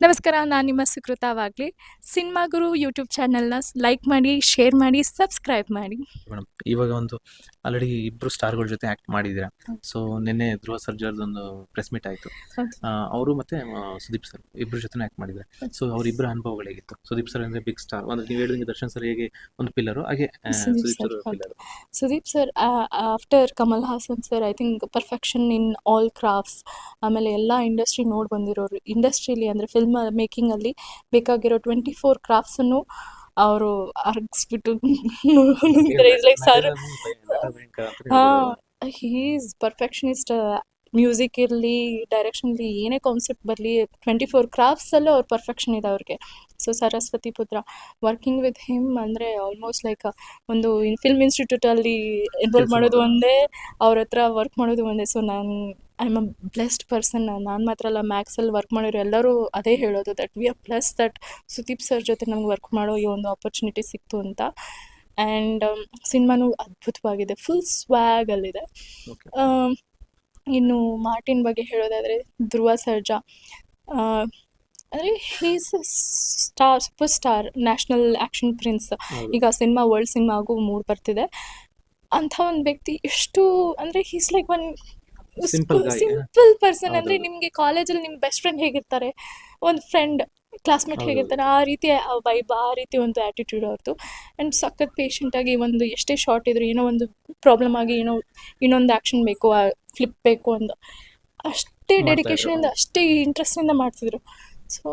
ನಮಸ್ಕಾರ ನಾನು ನಿಮ್ಮ ಸುಕೃತವಾಗ್ಲಿ ಸಿನಿಮಾ ಗುರು ಯೂಟ್ಯೂಬ್ ಚಾನಲ್ನ ಲೈಕ್ ಮಾಡಿ ಶೇರ್ ಮಾಡಿ ಸಬ್ಸ್ಕ್ರೈಬ್ ಮಾಡಿ. ಮೇಡಮ್ ಇವಾಗ ಒಂದು ಆಲ್ರೆಡಿ ಇಬ್ರು ಸ್ಟಾರ್ಗಳ ಜೊತೆ ಆಕ್ಟ್ ಮಾಡಿದ್ದೀರಾ. ಸೊ ನಿನ್ನೆ ಧ್ರುವ ಸರ್ಜರ್ದು ಒಂದು ಪ್ರೆಸ್ ಮೀಟ್ ಆಯ್ತು. ಅವರು ಮತ್ತೆ ಆ, ಸುದೀಪ್ ಸರ್ ಇಬ್ರು ಜೊತೆ ಆಕ್ಟ್ ಮಾಡಿದ್ದಾರೆ. ಸೊ ಅವರಿಬ್ಬರ ಅನುಭವಗಳು ಹೇಗಿತ್ತು? ಸುದೀಪ್ ಸರ್ ಅಂದ್ರೆ ಬಿಗ್ ಸ್ಟಾರ್ ಅಂದ್ರೆ ನೀವು ಹೇಳಿದಂಗೆ ದರ್ಶನ್ ಸರ್ ಹೇಗೆ ಒಂದು ಪಿಲ್ಲರ್ ಹಾಗೆ ಆ, ಸುದೀಪ್ ಸರ್ ಹೌದು. Pillar Sudeep sir after Kamal Haasan sir I think perfection in all crafts ಆಮೇಲೆ ಎಲ್ಲ ಇಂಡಸ್ಟ್ರಿ ನೋಡಿ ಬಂದಿರೋರು. ಇಂಡಸ್ಟ್ರಿಲಿ ಅಂದ್ರೆ ಫಿಲ್ಮ್ ಮೇಕಿಂಗಲ್ಲಿ ಬೇಕಾಗಿರೋ ಟ್ವೆಂಟಿ ಫೋರ್ ಕ್ರಾಫ್ಟ್ಸನ್ನು ಅವರು ಅರ್ಗಿಸ್ಬಿಟ್ಟು ಲೈಕ್ ಸರ್ ಹಾಂ ಹೀಸ್ ಪರ್ಫೆಕ್ಷನಿಸ್ಟ್ ಮ್ಯೂಸಿಕ್ ಇರಲಿ ಡೈರೆಕ್ಷನ್ಲಿ ಏನೇ ಕಾನ್ಸೆಪ್ಟ್ ಬರಲಿ ಟ್ವೆಂಟಿ ಫೋರ್ ಕ್ರಾಫ್ಟ್ಸಲ್ಲೂ ಅವ್ರ ಪರ್ಫೆಕ್ಷನ್ ಇದೆ ಅವ್ರಿಗೆ. ಸೊ ಸರಸ್ವತಿ ಪುತ್ರ ವರ್ಕಿಂಗ್ ವಿತ್ ಹಿಮ್ ಅಂದರೆ ಆಲ್ಮೋಸ್ಟ್ ಲೈಕ್ ಒಂದು ಫಿಲ್ಮ್ ಇನ್ಸ್ಟಿಟ್ಯೂಟಲ್ಲಿ ಇನ್ವಾಲ್ವ್ ಮಾಡೋದು. ಒಂದೇ ಅವ್ರ ಹತ್ರ ವರ್ಕ್ ಮಾಡೋದು ಒಂದೇ. ಸೊ ನಾನು I am a blessed person ನಾನು ಮಾತ್ರ ಅಲ್ಲ ಮ್ಯಾಕ್ಸಲ್ಲಿ ವರ್ಕ್ ಮಾಡಿರೋ ಎಲ್ಲರೂ ಅದೇ ಹೇಳೋದು that we are plus that Sudeep sir ಜೊತೆ ನಮ್ಗೆ ವರ್ಕ್ ಮಾಡೋ ಈ ಒಂದು ಆಪರ್ಚುನಿಟಿ ಸಿಕ್ತು ಅಂತ. ಆ್ಯಂಡ್ ಸಿನಿಮಾನು ಅದ್ಭುತವಾಗಿದೆ. ಫುಲ್ ಸ್ವ್ಯಾಗಲ್ಲಿದೆ ಇನ್ನು ಮಾರ್ಟಿನ್ ಬಗ್ಗೆ ಹೇಳೋದಾದರೆ ಧ್ರುವ ಸರ್ಜಾ. ಅಂದರೆ he's star super star national action prince ಈಗ ಸಿನಿಮಾ ವರ್ಲ್ಡ್ ಸಿನಿಮಾಗೂ ಮೂಡ್ ಬರ್ತಿದೆ. ಅಂಥ ಒಂದು ವ್ಯಕ್ತಿ ಎಷ್ಟು ಅಂದರೆ he's like one simple person ಅಂದ್ರೆ ನಿಮ್ಗೆ ಕಾಲೇಜಲ್ಲಿ ನಿಮ್ಮ ಬೆಸ್ಟ್ ಫ್ರೆಂಡ್ ಹೇಗಿರ್ತಾರೆ? ಒಂದು ಫ್ರೆಂಡ್ ಕ್ಲಾಸ್ಮೇಟ್. ಹೇಗಿರ್ತಾರೆ ಆ ರೀತಿ ವೈಬ್ ಆ ರೀತಿ ಒಂದು ಆ್ಯಟಿಟ್ಯೂಡ್ ಅವ್ರದ್ದು ಆ್ಯಂಡ್ ಸಖತ್ ಆಗಿ ಒಂದು ಎಷ್ಟೇ ಶಾರ್ಟ್ ಇದ್ರು ಏನೋ ಒಂದು ಪ್ರಾಬ್ಲಮ್ ಆಗಿ ಏನೋ ಇನ್ನೊಂದು ಆ್ಯಕ್ಷನ್ ಬೇಕು ಫ್ಲಿಪ್ ಬೇಕು ಅಂತ ಅಷ್ಟೇ ಡೆಡಿಕೇಶನ್ ಇಂದ ಅಷ್ಟೇ ಇಂಟ್ರೆಸ್ಟಿಂದ ಮಾಡ್ತಿದ್ರು. ಸೊ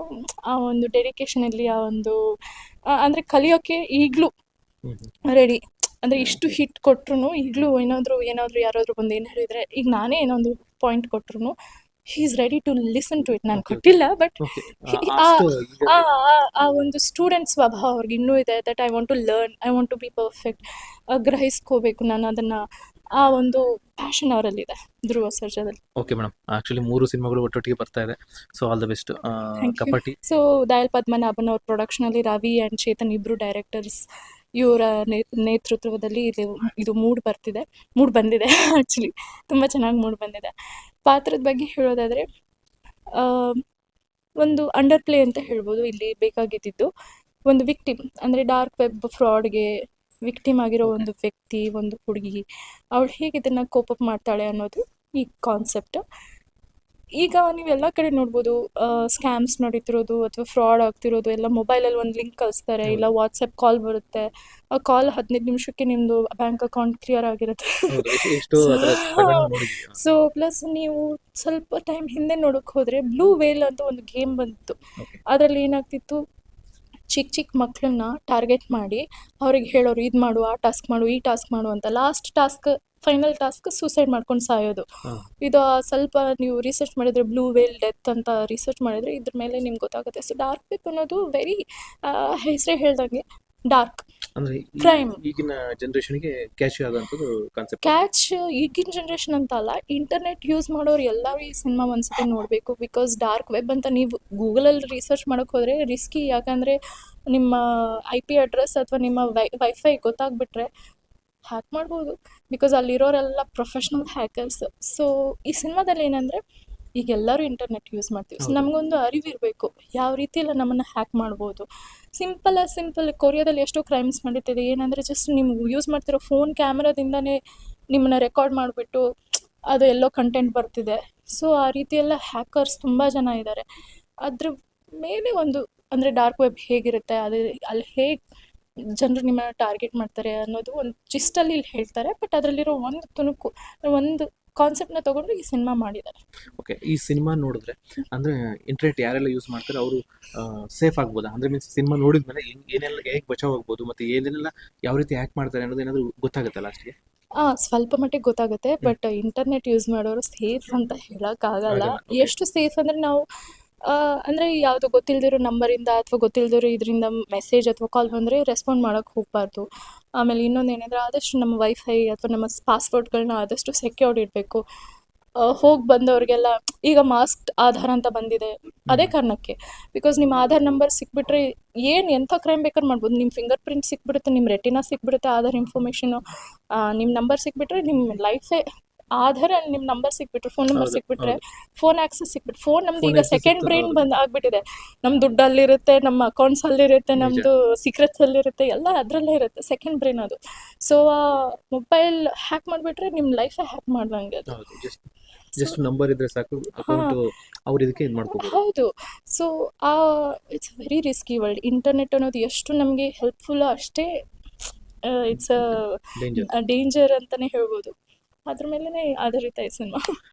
ಆ ಒಂದು ಡೆಡಿಕೇಶನಲ್ಲಿ ಆ ಒಂದು ಅಂದರೆ ಕಲಿಯೋಕ್ಕೆ ಈಗಲೂ ರೆಡಿ ಅಂದರೆ ಇಷ್ಟು ಹಿಟ್ ಕೊಟ್ರು ಈಗಲೂ ಏನಾದರೂ ಏನಾದರೂ ಯಾರಾದರೂ ಬಂದು ಏನು ಹೇಳಿದರೆ ಈಗ ನಾನೇ ಏನೊಂದು ಪಾಯಿಂಟ್ ಕೊಟ್ರು he is ready to listen to it ನಾನು. ಕೊಟ್ಟಿಲ್ಲ ಬಟ್ ಆ- ಒಂದು ಸ್ಟೂಡೆಂಟ್ ಸ್ವಭಾವ ಅವ್ರಿಗೆ ಇನ್ನೂ ಇದೆ that I want to learn I want to be perfect ಗ್ರಹಿಸ್ಕೋಬೇಕು ನಾನು ಅದನ್ನ. ಆ ಒಂದು ಪ್ಯಾಷನ್ ಅವರಲ್ಲಿದೆ ಧ್ರುವ ಸರ್ಜಾದಲ್ಲಿ. ಓಕೆ ಮೇಡಮ್ ಆಕ್ಚುಲಿ ಮೂರು ಸಿನಿಮಾಗಳು ಒಟ್ಟೊಟ್ಟಿಗೆ ಬರ್ತಾ ಇದೆ. So all the best. Kapati so Dayal Padmanabhan ಅವ್ರ ಪ್ರೊಡಕ್ಷನಲ್ಲಿ ರವಿ ಅಂಡ್ ಚೇತನ್ ಇಬ್ಬರು ಡೈರೆಕ್ಟರ್ಸ್ ಇವರ ನೇತೃತ್ವದಲ್ಲಿ ಇದು ಇದು ಮೂಡ್ ಬರ್ತಿದೆ. ಮೂಡ್ ಬಂದಿದೆ ಆ್ಯಕ್ಚುಲಿ ತುಂಬ ಚೆನ್ನಾಗಿ ಮೂಡ್ ಬಂದಿದೆ. ಪಾತ್ರದ ಬಗ್ಗೆ ಹೇಳೋದಾದರೆ ಒಂದು ಅಂಡರ್ ಪ್ಲೇ ಅಂತ ಹೇಳ್ಬೋದು. ಇಲ್ಲಿ ಬೇಕಾಗಿದ್ದಿದ್ದು ಒಂದು ವಿಕ್ಟಿಮ್ ಅಂದರೆ ಡಾರ್ಕ್ ವೆಬ್ ಫ್ರಾಡ್ಗೆ ವಿಕ್ಟಿಮ್ ಆಗಿರೋ ಒಂದು ವ್ಯಕ್ತಿ ಒಂದು ಹುಡುಗಿ. ಅವಳು ಹೇಗೆ ಇದನ್ನು ಕೋಪಪ್ ಮಾಡ್ತಾಳೆ ಅನ್ನೋದು ಈ ಕಾನ್ಸೆಪ್ಟ್ ಈಗ ನೀವೆಲ್ಲ ಕಡೆ ನೋಡ್ಬೋದು ಸ್ಕ್ಯಾಮ್ಸ್ ನಡೀತಿರೋದು ಅಥವಾ ಫ್ರಾಡ್ ಆಗ್ತಿರೋದು ಎಲ್ಲ ಮೊಬೈಲಲ್ಲಿ ಒಂದು ಲಿಂಕ್ ಕಳಿಸ್ತಾರೆ. ಇಲ್ಲ ವಾಟ್ಸಪ್ ಕಾಲ್ ಬರುತ್ತೆ ಆ ಕಾಲ್ ಹದಿನೈದು ನಿಮಿಷಕ್ಕೆ ನಿಮ್ಮದು ಬ್ಯಾಂಕ್ ಅಕೌಂಟ್ ಕ್ಲಿಯರ್ ಆಗಿರುತ್ತೆ ಸೊ ಪ್ಲಸ್ ನೀವು ಸ್ವಲ್ಪ ಟೈಮ್ ಹಿಂದೆ ನೋಡೋಕೆ ಹೋದರೆ ಬ್ಲೂ ವೇಲ್ ಅಂತ ಒಂದು ಗೇಮ್ ಬಂತು. ಅದರಲ್ಲಿ ಏನಾಗ್ತಿತ್ತು ಚಿಕ್ಕ ಚಿಕ್ಕ ಮಕ್ಕಳನ್ನ ಟಾರ್ಗೆಟ್ ಮಾಡಿ ಅವ್ರಿಗೆ ಹೇಳೋರು ಇದು ಮಾಡು ಆ ಟಾಸ್ಕ್ ಮಾಡು ಈ ಟಾಸ್ಕ್ ಮಾಡು ಅಂತ last task final task suicide ಮಾಡ್ಕೊಂಡು ಸಾಯೋದು. ಇದು ಸ್ವಲ್ಪ ನೀವು ರಿಸರ್ಚ್ ಮಾಡಿದ್ರೆ ಬ್ಲೂ ವೇಲ್ ಡೆತ್ ಅಂತ ರಿಸರ್ಚ್ ಮಾಡಿದ್ರೆ ಇದ್ರ ಮೇಲೆ ನಿಮ್ಗೆ ಗೊತ್ತಾಗುತ್ತೆ. ಸೊ ಡಾರ್ಕ್ ವೆಬ್ ಅನ್ನೋದು ವೆರಿ ಹೆಸರೇ ಹೇಳ್ದಂಗೆ ಡಾರ್ಕ್ Crime. ಈಗಿನ ಜನರೇಷನ್ಗೆ ಕ್ಯಾಚ್ ಕಾನ್ಸೆಪ್ಟ್ ಕ್ಯಾಚ್ ಈಗಿನ ಜನರೇಷನ್ ಅಂತ ಅಲ್ಲ ಇಂಟರ್ನೆಟ್ ಯೂಸ್ ಮಾಡೋರು ಎಲ್ಲರೂ ಈ ಸಿನಿಮಾ ಒಂದ್ಸತಿ ನೋಡಬೇಕು ಬಿಕಾಸ್ ಡಾರ್ಕ್ ವೆಬ್ ಅಂತ ನೀವು ಗೂಗಲಲ್ಲಿ ರಿಸರ್ಚ್ ಮಾಡೋಕೆ ಹೋದ್ರೆ ರಿಸ್ಕಿ ಯಾಕಂದ್ರೆ ನಿಮ್ಮ ಐ ಪಿ ಅಡ್ರೆಸ್ ಅಥವಾ ನಿಮ್ಮ ವೈ ವೈಫೈ ಗೊತ್ತಾಗ್ಬಿಟ್ರೆ ಹ್ಯಾಕ್ ಮಾಡ್ಬೋದು. ಬಿಕಾಸ್ ಅಲ್ಲಿರೋರೆಲ್ಲ ಪ್ರೊಫೆಷ್ನಲ್ ಹ್ಯಾಕರ್ಸ್ ಸೊ ಈ ಸಿನಿಮಾದಲ್ಲಿ ಏನಂದರೆ ಈಗ ಎಲ್ಲರೂ ಇಂಟರ್ನೆಟ್ ಯೂಸ್ ಮಾಡ್ತೀವಿ. ಸೊ. ನಮಗೊಂದು ಅರಿವಿರಬೇಕು. ಯಾವ ರೀತಿ ಎಲ್ಲ ನಮ್ಮನ್ನು ಹ್ಯಾಕ್ ಮಾಡ್ಬೋದು. ಸಿಂಪಲ್ ಸಿಂಪಲ್ ಕೊರಿಯಾದಲ್ಲಿ ಎಷ್ಟೋ ಕ್ರೈಮ್ಸ್ ನಡೀತಿದೆ. ಏನಂದರೆ ಜಸ್ಟ್ ನೀವು ಯೂಸ್ ಮಾಡ್ತಿರೋ ಫೋನ್ ಕ್ಯಾಮ್ರಾದಿಂದನೇ ನಿಮ್ಮನ್ನ ರೆಕಾರ್ಡ್ ಮಾಡಿಬಿಟ್ಟು ಅದು ಎಲ್ಲೋ ಕಂಟೆಂಟ್ ಬರ್ತಿದೆ. ಸೊ ಆ ರೀತಿ ಎಲ್ಲ ಹ್ಯಾಕರ್ಸ್ ತುಂಬ ಜನ ಇದ್ದಾರೆ ಅದ್ರ ಮೇಲೆ ಒಂದು ಅಂದರೆ ಡಾರ್ಕ್ ವೆಬ್ ಹೇಗಿರುತ್ತೆ ಅದು ಅಲ್ಲಿ ಹೇಗೆ ಜನರು ನಿಮ್ಮನ್ನು ಟಾರ್ಗೆಟ್ ಮಾಡ್ತಾರೆ ಅನ್ನೋದು ಒಂದು ಚಿಸ್ಟಲ್ಲಿ ಇಲ್ಲಿ ಹೇಳ್ತಾರೆ ಬಟ್ ಅದರಲ್ಲಿರೋ ಒಂದು ತುಣುಕು ಒಂದು ಕಾನ್ಸೆಪ್ಟ್ನ ತೊಗೊಂಡು ಈ ಸಿನಿಮಾ ಮಾಡಿದ್ದಾರೆ. ಓಕೆ ಈ ಸಿನಿಮಾ ನೋಡಿದ್ರೆ ಅಂದ್ರೆ ಇಂಟರ್ನೆಟ್ ಯಾರೆಲ್ಲ ಯೂಸ್ ಮಾಡ್ತಾರೆ ಅವರು ಸೇಫ್ ಆಗ್ಬೋದಾ? ಅಂದ್ರೆ ಮೀನ್ಸ್ ಸಿನಿಮಾ ನೋಡಿದ ಮೇಲೆ ಏನೆಲ್ಲ ಹೇಗೆ ಬಚಾವ್ ಆಗ್ಬೋದು ಮತ್ತೆ ಏನೇನೆಲ್ಲ ಯಾವ ರೀತಿ ಹ್ಯಾಕ್ ಮಾಡ್ತಾರೆ ಅನ್ನೋದು ಏನಾದರೂ ಗೊತ್ತಾಗುತ್ತೆ ಲಾಸ್ಟ್ಗೆ ಹಾಂ ಸ್ವಲ್ಪ ಮಟ್ಟಿಗೆ ಗೊತ್ತಾಗುತ್ತೆ ಬಟ್ ಇಂಟರ್ನೆಟ್ ಯೂಸ್ ಮಾಡೋರು ಸೇಫ್ ಅಂತ ಹೇಳೋಕ್ಕಾಗಲ್ಲ ಆಗಲ್ಲ, ಎಷ್ಟು ಸೇಫ್ ಅಂದರೆ ನಾವು ಅಂದರೆ ಯಾವುದು ಗೊತ್ತಿಲ್ಲದಿರೋ ನಂಬರಿಂದ ಅಥವಾ ಗೊತ್ತಿಲ್ದಿರೋ ಇದರಿಂದ ಮೆಸೇಜ್ ಅಥವಾ ಕಾಲ್ ಬಂದರೆ ರೆಸ್ಪಾಂಡ್ ಮಾಡೋಕ್ಕೆ ಹೋಗಬಾರ್ದು. ಆಮೇಲೆ ಇನ್ನೊಂದು ಏನಂದರೆ ಆದಷ್ಟು ನಮ್ಮ ವೈಫೈ ಅಥವಾ ನಮ್ಮ ಪಾಸ್ವರ್ಡ್ಗಳನ್ನ ಆದಷ್ಟು ಸೆಕ್ಯೂರ್ಡ್ ಇಡಬೇಕು. ಹೋಗಿ ಬಂದವ್ರಿಗೆಲ್ಲ ಈಗ ಮಾಸ್ಕ್ ಆಧಾರ್ ಅಂತ ಬಂದಿದೆ. ಅದೇ ಕಾರಣಕ್ಕೆ. ಬಿಕಾಸ್ ನಿಮ್ಮ ಆಧಾರ್ ನಂಬರ್ ಸಿಕ್ಬಿಟ್ರೆ ಏನು ಎಂಥ ಕ್ರೈಮ್ ಬೇಕಾದ್ರೆ ಮಾಡ್ಬೋದು. ನಿಮ್ಮ ಫಿಂಗರ್ ಪ್ರಿಂಟ್ ಸಿಕ್ಬಿಡುತ್ತೆ ನಿಮ್ಮ ರೆಟಿನಾ ಸಿಕ್ಬಿಡುತ್ತೆ ಆಧಾರ್ ಇನ್ಫಾರ್ಮೇಷನು ನಿಮ್ಮ ನಂಬರ್ ಸಿಕ್ಬಿಟ್ರೆ ನಿಮ್ಮ ಲೈಫೇ ಆಧಾರ ನಿಮ್ಮ ನಂಬರ್ ಸಿಕ್ಬಿಟ್ರೆ ಫೋನ್ ನಂಬರ್ ಸಿಕ್ಬಿಟ್ರೆ ಫೋನ್ ಆಕ್ಸೆಸ್ ಸಿಕ್ಬಿಟ್ಟು ಫೋನ್ ನಮ್ದು ಈಗ ಸೆಕೆಂಡ್ ಬ್ರೈನ್. ಬಂದ್ ಆಗ್ಬಿಟ್ಟಿದೆ. ನಮ್ ದುಡ್ಡು ಅಲ್ಲಿರುತ್ತೆ ನಮ್ಮ ಅಕೌಂಟ್ಸ್ ಅಲ್ಲಿರುತ್ತೆ ಇರುತ್ತೆ ನಮ್ದು ಸೀಕ್ರೆಟ್ಸ್ ಅಲ್ಲಿರುತ್ತೆ ಎಲ್ಲ ಅದ್ರಲ್ಲೇ ಇರುತ್ತೆ ಸೆಕೆಂಡ್ ಬ್ರೈನ್ ಅದು. ಸೊ ಆ ಮೊಬೈಲ್ ಹ್ಯಾಕ್ ಮಾಡ್ಬಿಟ್ರೆ ನಿಮ್ಮ ಲೈಫೇ ಹ್ಯಾಕ್ ಮಾಡ್ದಂಗೆ ಅದು. ಜಸ್ಟ್ ನಂಬರ್ ಇದ್ರೆ ಸಾಕು ಅಕೌಂಟ್ ಅವ್ರ ಇದಕ್ಕೆ ಇದು ಮಾಡ್ಕೋಬಹುದು ಹೌದು. ಸೊ ಆ it's very risky world internet ಅನ್ನೋದು ಎಷ್ಟು ನಮಗೆ ಹೆಲ್ಪ್ಫುಲ್ ಅಷ್ಟೇ ಇಟ್ಸ್ ಡೇಂಜರ್ ಡೇಂಜರ್ ಅಂತಲೇ ಹೇಳ್ಬೋದು. ಅದ್ರ ಮೇಲೇ ಆಧಾರಿತ ಈ ಸಿನಿಮಾ.